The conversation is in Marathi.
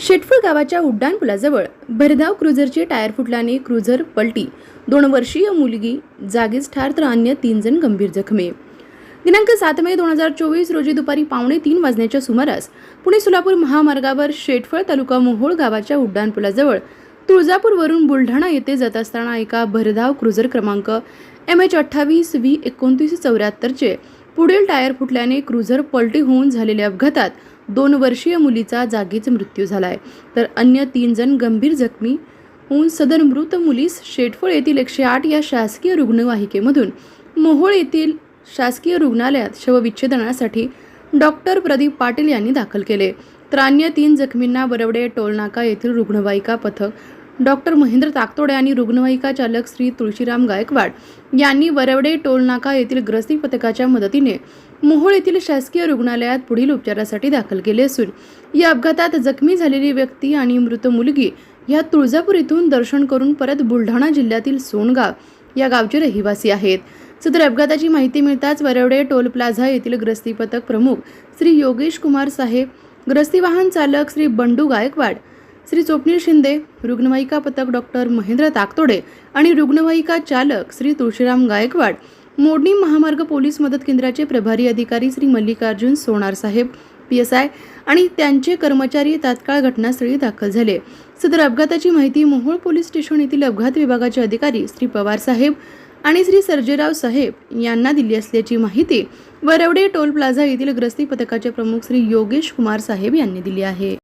शेटफळ गावाच्या उड्डाणपुलाजवळ भरधाव क्रुझरचे टायर फुटल्याने क्रुझर पलटी. दोन वर्षीय मुलगी जागीच ठार तर अन्य तीन जण गंभीर जखमी. दिनांक सात मे दोन हजार चोवीस रोजी दुपारी पावणे तीन वाजण्याच्या सुमारास पुणे सोलापूर महामार्गावर शेटफळ तालुका मोहोळ गावाच्या उड्डाणपुलाजवळ तुळजापूरवरून बुलढाणा येथे जात असताना एका भरधाव क्रुझर क्रमांक एम एच अठ्ठावीस व्ही एकोणतीस चौऱ्याहत्तरचे पुढील टायर फुटल्याने क्रुझर पलटी होऊन झालेल्या अपघातात दोन वर्षीय मुलीचा जागीच मृत्यू झाला आहे तर अन्य तीन जण गंभीर जखमी होऊन सदर मृत मुलीस शेटफळ येथील एकशे आठ या शासकीय रुग्णवाहिकेमधून मोहोळ येथील शासकीय रुग्णालयात शवविच्छेदनासाठी डॉक्टर प्रदीप पाटील यांनी दाखल केले. तर अन्य तीन जखमींना बरवडे टोलनाका येथील रुग्णवाहिका पथक डॉक्टर महेंद्र ताकतोडे आणि रुग्णवाहिका चालक श्री तुळशीराम गायकवाड यांनी वरवडे टोलनाका येथील ग्रस्ती पथकाच्या मदतीने मोहोळ येथील शासकीय रुग्णालयात पुढील उपचारासाठी दाखल केले असून या अपघातात जखमी झालेली व्यक्ती आणि मृत मुलगी या तुळजापूर येथून दर्शन करून परत बुलढाणा जिल्ह्यातील सोनगाव या गावचे रहिवासी आहेत. सदर अपघाताची माहिती मिळताच वरवडे टोल प्लाझा येथील ग्रस्ती पथक प्रमुख श्री योगेश कुमार साहेब ग्रस्ती वाहन चालक श्री बंडू गायकवाड श्री स्वप्नील शिंदे रुग्णवाहिका पथक डॉक्टर महेंद्र ताकतोडे आणि रुग्णवाहिका चालक श्री तुळशीराम गायकवाड मोडणी महामार्ग पोलीस मदत केंद्राचे प्रभारी अधिकारी श्री मल्लिकार्जुन सोनार साहेब पी एस आय आणि त्यांचे कर्मचारी तात्काळ घटनास्थळी दाखल झाले. सदर अपघाताची माहिती मोहोळ पोलीस स्टेशन येथील अपघात विभागाचे अधिकारी श्री पवार साहेब आणि श्री सर्जेराव साहेब यांना दिली असल्याची माहिती वरवडे टोल प्लाझा येथील ग्रस्ती पथकाचे प्रमुख श्री योगेश कुमार साहेब यांनी दिली आहे.